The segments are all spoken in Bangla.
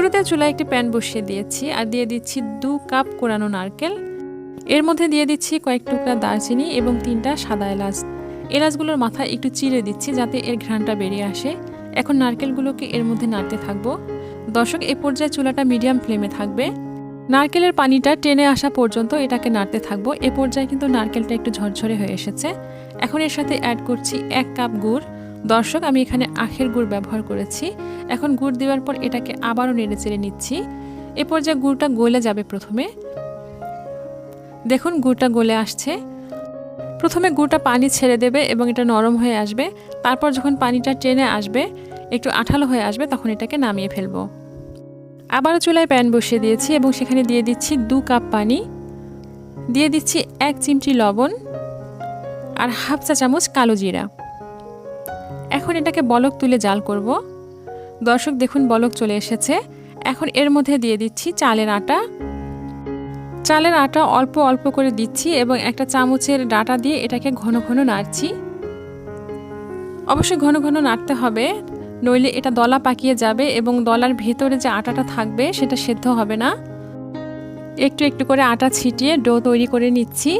শুরুতে চুলায় একটি প্যান বসিয়ে দিয়েছি আর দিয়ে দিচ্ছি দু কাপ কোরানো নারকেল। এর মধ্যে দিয়ে দিচ্ছি কয়েক টুকরা দারচিনি এবং তিনটা সাদা এলাচ। এলাচগুলোর মাথায় একটু চিড়ে দিচ্ছি যাতে এর ঘ্রাণটা বেরিয়ে আসে। এখন নারকেলগুলোকে এর মধ্যে নাড়তে থাকব। দর্শক, এ পর্যায়ে চুলাটা মিডিয়াম ফ্লেমে থাকবে। নারকেলের পানিটা টেনে আসা পর্যন্ত এটাকে নাড়তে থাকব। এ পর্যায়ে কিন্তু নারকেলটা একটু ঝরঝরে হয়ে এসেছে। এখন এর সাথে অ্যাড করছি এক কাপ গুড়। দর্শক, আমি এখানে আখের গুড় ব্যবহার করেছি। এখন গুড় দেওয়ার পর এটাকে আবারও নেড়ে চেড়ে নিচ্ছি। এ পর্যায়ে গুড়টা গলে যাবে প্রথমে। দেখুন, গুড়টা গলে আসছে। প্রথমে গুড়টা পানি ছেড়ে দেবে এবং এটা নরম হয়ে আসবে। তারপর যখন পানিটা টেনে আসবে, একটু আঠালো হয়ে আসবে, তখন এটাকে নামিয়ে ফেলব। আবারও চুলায় প্যান বসিয়ে দিয়েছি এবং সেখানে দিয়ে দিচ্ছি দু কাপ পানি। দিয়ে দিচ্ছি এক চিমটি লবণ আর হাফ চা চামচ কালো জিরা। এখন এটাকে বলক তুলে জাল করব। দর্শক দেখুন, বলক চলে এসেছে। এখন এর মধ্যে দিয়ে দিচ্ছি চালের আটা। চালের আটা অল্প অল্প করে দিচ্ছি এবং একটা চামচের ডাটা দিয়ে এটাকে ঘন ঘন নাড়ছি। অবশ্যই ঘন ঘন নাড়তে হবে, নইলে এটা দলা পাকিয়ে যাবে এবং দলার ভেতরে যে আটাটা থাকবে সেটা সেদ্ধ হবে না। একটু একটু করে আটা ছিটিয়ে ডো তৈরি করে নিচ্ছি।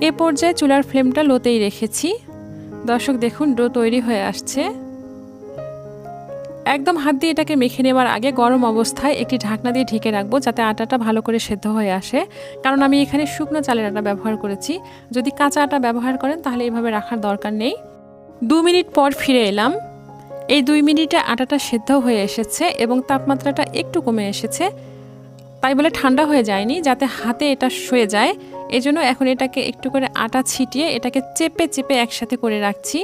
এ পর্যায়ে চুলার ফ্লেমটা লোতেই রেখেছি। দর্শক দেখুন, ডো তৈরি হয়ে আসছে। একদম হাত দিয়ে এটাকে মেখে নেওয়ার আগে গরম অবস্থায় একটি ঢাকনা দিয়ে ঢেকে রাখব, যাতে আটাটা ভালো করে সেদ্ধ হয়ে আসে। কারণ আমি এখানে শুকনো চালের আটা ব্যবহার করেছি। যদি কাঁচা আটা ব্যবহার করেন, তাহলে এইভাবে রাখার দরকার নেই। দু মিনিট পর ফিরে এলাম। এই দুই মিনিটে আটাটা সেদ্ধ হয়ে এসেছে এবং তাপমাত্রাটা একটু কমে এসেছে। তাই বলে ঠান্ডা হয়ে যায়নি, যাতে হাতে এটা শুয়ে যায়। এজন্য এখন এটাকে একটু করে আটা ছিটিয়ে এটাকে চেপে চেপে একসাথে করে রাখছি।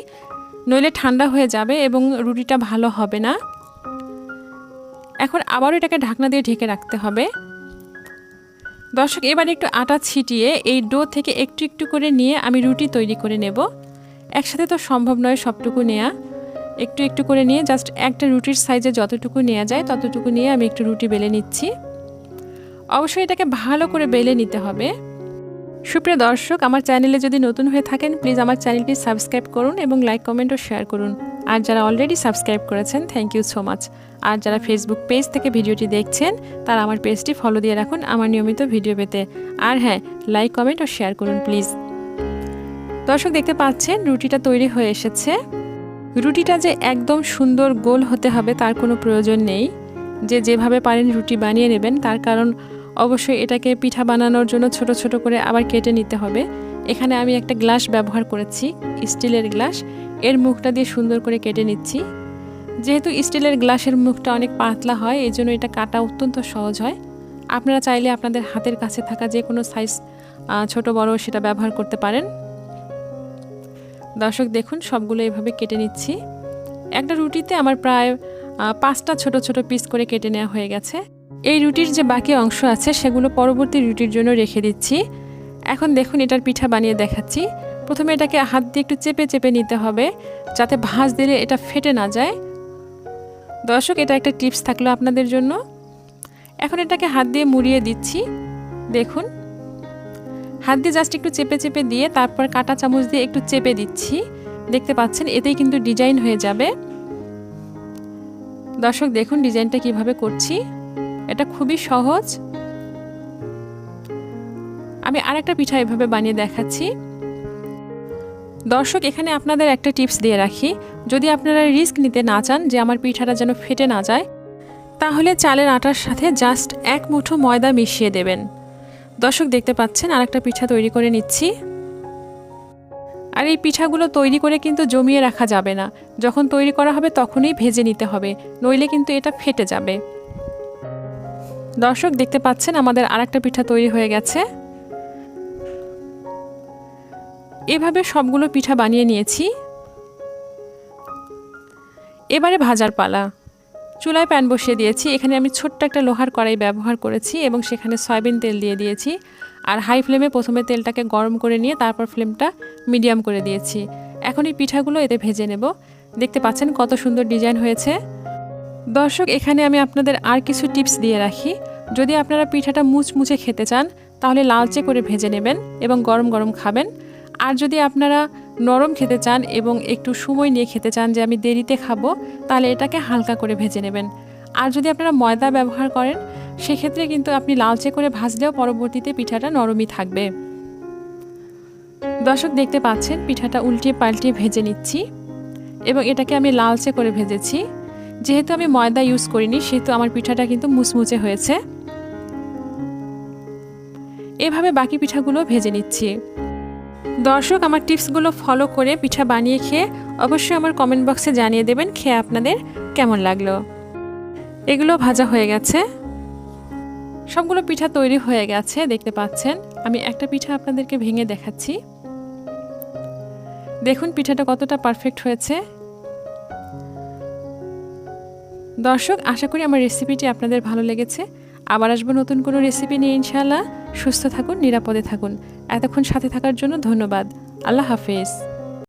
নইলে ঠান্ডা হয়ে যাবে এবং রুটিটা ভালো হবে না। এখন আবারও এটাকে ঢাকনা দিয়ে ঢেকে রাখতে হবে। দর্শক, এবার একটু আটা ছিটিয়ে এই ডো থেকে একটু একটু করে নিয়ে আমি রুটি তৈরি করে নেব। একসাথে তো সম্ভব নয় সবটুকু নেওয়া একটু একটু করে নিয়ে জাস্ট একটা রুটির সাইজে যতটুকু নেওয়া যায় ততটুকু নিয়ে আমি একটু রুটি বেলে নিচ্ছি। অবশ্যই এটাকে ভালো করে বেলে নিতে হবে। সুপ্রিয় দর্শক, আমার চ্যানেলে যদি নতুন হয়ে থাকেন প্লিজ আমার চ্যানেলটি সাবস্ক্রাইব করুন এবং লাইক কমেন্ট ও শেয়ার করুন। আর যারা অলরেডি সাবস্ক্রাইব করেছেন থ্যাংক ইউ সো মাচ আর যারা ফেসবুক পেজ থেকে ভিডিওটি দেখছেন, তারা আমার পেজটি ফলো দিয়ে রাখুন আমার নিয়মিত ভিডিও পেতে। আর হ্যাঁ লাইক কমেন্ট ও শেয়ার করুন প্লিজ দর্শক, দেখতে পাচ্ছেন, রুটিটা তৈরি হয়ে এসেছে। রুটিটা যে একদম সুন্দর গোল হতে হবে, তার কোনো প্রয়োজন নেই। যে যেভাবে পারেন রুটি বানিয়ে নেবেন, তার কারণ অবশ্যই এটাকে পিঠা বানানোর জন্য ছোট ছোট করে আবার কেটে নিতে হবে। এখানে আমি একটা গ্লাস ব্যবহার করেছি, স্টিলের গ্লাস। এর মুখটা দিয়ে সুন্দর করে কেটে নিচ্ছি। যেহেতু স্টিলের গ্লাসের মুখটা অনেক পাতলা হয়, এই জন্য এটা কাটা অত্যন্ত সহজ হয়। আপনারা চাইলে আপনাদের হাতের কাছে থাকা যে কোনো সাইজ ছোট বড় সেটা ব্যবহার করতে পারেন। দর্শক দেখুন, সবগুলো এভাবে কেটে নিচ্ছি। একটা রুটিতে আমার প্রায় পাঁচটা ছোট ছোট পিস করে কেটে নেওয়া হয়ে গেছে। এই রুটির যে বাকি অংশ আছে, সেগুলো পরবর্তী রুটির জন্য রেখে দিচ্ছি। এখন দেখুন, এটার পিঠা বানিয়ে দেখাচ্ছি। প্রথমে এটাকে হাত দিয়ে একটু চেপে চেপে নিতে হবে, যাতে ভাঁজ দিলে এটা ফেটে না যায়। দর্শক, এটা একটা টিপস থাকল আপনাদের জন্য। এখন এটাকে হাত দিয়ে মুড়িয়ে দিচ্ছি। দেখুন, হাত দিয়ে জাস্ট একটু চেপে চেপে দিয়ে তারপর কাটা চামচ দিয়ে একটু চেপে দিচ্ছি। দেখতে পাচ্ছেন, এতেই কিন্তু ডিজাইন হয়ে যাবে। দর্শক, দেখুন ডিজাইনটা কীভাবে করছি। এটা খুবই সহজ। আমি আরেকটা পিঠা এভাবে বানিয়ে দেখাচ্ছি। দর্শক, এখানে আপনাদের একটা টিপস দিয়ে রাখি। যদি আপনারা রিস্ক নিতে না চান যে আমার পিঠাটা যেন ফেটে না যায়, তাহলে চালের আটার সাথে জাস্ট এক মুঠো ময়দা মিশিয়ে দেবেন। দর্শক, দেখতে পাচ্ছেন, আরেকটা পিঠা তৈরি করে নিচ্ছি। আর এই পিঠাগুলো তৈরি করে কিন্তু জমিয়ে রাখা যাবে না। যখন তৈরি করা হবে, তখনই ভেজে নিতে হবে। নইলে কিন্তু এটা ফেটে যাবে। দর্শক দেখতে পাচ্ছেন আমাদের আরেকটা পিঠা তৈরি হয়ে গেছে। এভাবে সবগুলো পিঠা বানিয়ে নিয়েছি। এবারে ভাজার পালা। চুলায় প্যান বসিয়ে দিয়েছি। এখানে আমি ছোট্ট একটা লোহার কড়াই ব্যবহার করেছি এবং সেখানে সয়াবিন তেল দিয়ে দিয়েছি। আর হাই ফ্লেমে প্রথমে তেলটাকে গরম করে নিয়ে তারপর ফ্লেমটা মিডিয়াম করে দিয়েছি। এখন এই পিঠাগুলো এতে ভেজে নেব। দেখতে পাচ্ছেন কত সুন্দর ডিজাইন হয়েছে। দর্শক, এখানে আমি আপনাদের আর কিছু টিপস দিয়ে রাখি। যদি আপনারা পিঠাটা মুচমুচে খেতে চান, তাহলে লালচে করে ভেজে নেবেন এবং গরম গরম খাবেন। আর যদি আপনারা নরম খেতে চান এবং একটু সময় নিয়ে খেতে চান যে আমি দেরিতে খাব, তাহলে এটাকে হালকা করে ভেজে নেবেন। আর যদি আপনারা ময়দা ব্যবহার করেন, সেক্ষেত্রে কিন্তু আপনি লালচে করে ভাজলেও পরবর্তীতে পিঠাটা নরমই থাকবে। দর্শক, দেখতে পাচ্ছেন, পিঠাটা উল্টিয়ে পাল্টিয়ে ভেজে নিচ্ছি এবং এটাকে আমি লালচে করে ভেজেছি। যেহেতু আমি ময়দা ইউজ করিনি, সেহেতু আমার পিঠাটা কিন্তু মুচমুচে হয়েছে। এভাবে বাকি পিঠাগুলো ভেজে নিচ্ছি। দর্শক, আমার টিপসগুলো ফলো করে পিঠা বানিয়ে খেয়ে অবশ্যই আমার কমেন্ট বক্সে জানিয়ে দেবেন খেয়ে আপনাদের কেমন লাগল। এগুলো ভাজা হয়ে গেছে। সবগুলো পিঠা তৈরি হয়ে গেছে, দেখতে পাচ্ছেন। আমি একটা পিঠা আপনাদেরকে ভেঙে দেখাচ্ছি। দেখুন, পিঠাটা কতটা পারফেক্ট হয়েছে। দর্শক, আশা করি আমার রেসিপিটি আপনাদের ভালো লেগেছে। আবার আসব নতুন কোনো রেসিপি নিয়ে ইনশাআল্লাহ। সুস্থ থাকুন, নিরাপদে থাকুন। এতক্ষণ সাথে থাকার জন্য ধন্যবাদ। আল্লাহ হাফেজ।